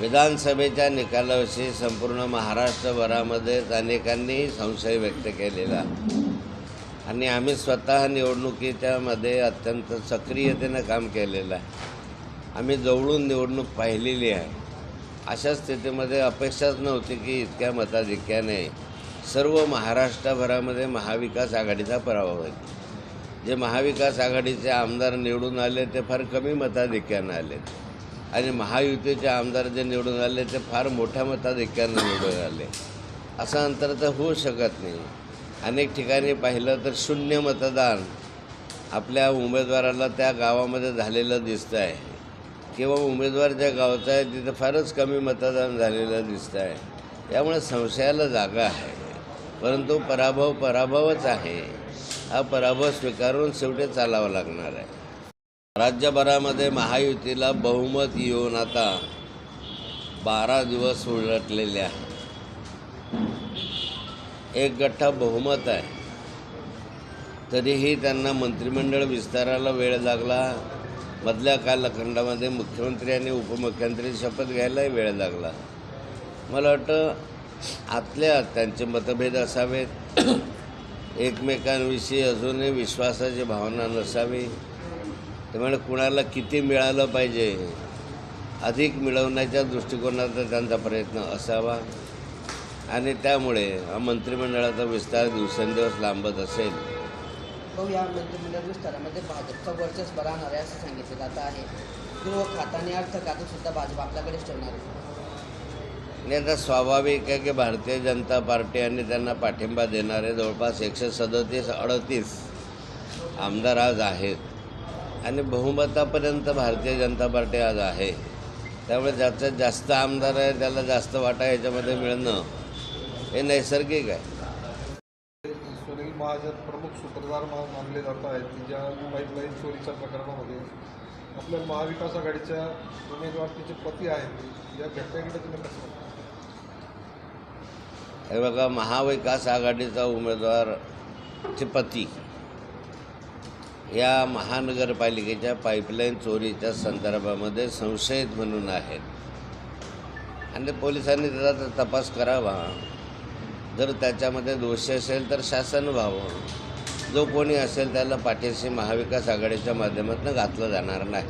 विधानसभेच्या निकालाविषयी संपूर्ण महाराष्ट्रभरामध्ये अनेकांनी संशय व्यक्त केलेला. आणि आम्ही स्वतः निवडणुकीच्यामध्ये अत्यंत सक्रियतेनं काम केलेलं आहे. आम्ही जवळून निवडणूक पाहिलेली आहे. अशा स्थितीमध्ये अपेक्षाच नव्हती की इतक्या मताधिक्याने सर्व महाराष्ट्रभरामध्ये महाविकास आघाडीचा पराभव होईल. जे महाविकास आघाडीचे आमदार निवडून आले ते फार कमी मताधिक्यानं आले आणि महायुतीचे आमदार जे निवडून आले ते फार मोठ्या मताधिक्यानं निवडून आले. असं अंतर तर होऊ शकत नाही. अनेक ठिकाणी पाहिलं तर शून्य मतदान आपल्या उमेदवाराला त्या गावामध्ये झालेलं दिसतं आहे किंवा उमेदवार ज्या गावचा आहे तिथं फारच कमी मतदान झालेलं दिसतं आहे त्यामुळे संशयाला जागा आहे. परंतु पराभव पराभवच आहे. हा पराभव स्वीकारून शेवटी चालावं लागणार आहे. राज्यभरामध्ये महायुतीला बहुमत येऊन आता बारा दिवस उलटलेले आहे. एक गठ्ठा बहुमत आहे. तरीही त्यांना मंत्रिमंडळ विस्ताराला वेळ लागला. मधल्या कालखंडामध्ये मुख्यमंत्री आणि उपमुख्यमंत्री शपथ घ्यायलाही वेळ लागला. मला वाटतं आतल्या त्यांचे मतभेद असावेत. एकमेकांविषयी अजूनही विश्वासाची भावना नसावी. त्यामुळे कुणाला किती मिळालं पाहिजे अधिक मिळवण्याच्या दृष्टिकोनाचा त्यांचा प्रयत्न असावा. आणि त्यामुळे हा मंत्रिमंडळाचा विस्तार दिवसेंदिवस लांबत असेल. भाऊ या मंत्रिमंडळ विस्तारामध्ये भाजपचा वर्चस्व राहणार आहे असं सांगितलं जात आहे. गृह खातं आणि अर्थ खातं सुद्धा भाजप आपल्याकडेच ठेवणार आहे. आणि आता स्वाभाविक आहे की भारतीय जनता पार्टी आणि त्यांना पाठिंबा देणारे जवळपास एकशे सदतीस अडतीस आमदार आज आहेत. आणि बहुमतापर्यंत भारतीय जनता पार्टी आज आहे त्यामुळे ज्याच्यात जास्त आमदार आहे त्याला जास्त वाटा याच्यामध्ये मिळणं हे नैसर्गिक आहे सुनील महाजन प्रमुख सूत्रधार मा- मानले जात आहेत की ज्या पाईपलाईन चोरीच्या प्रकरणामध्ये आपल्या महाविकास आघाडीच्या उमेदवार तिचे पती आहेत या घटनेकडे तुम्ही कसं? हे बघा महाविकास आघाडीचा उमेदवारचे पती या महानगरपालिकेच्या पाईपलाईन चोरीच्या संदर्भामध्ये संशयित म्हणून आहेत. आणि पोलिसांनी त्याचा तपास करावा. जर त्याच्यामध्ये दोषी असेल तर शासन व्हावं. जो कोणी असेल त्याला पाठीशी महाविकास आघाडीच्या माध्यमातून घातलं जाणार नाही.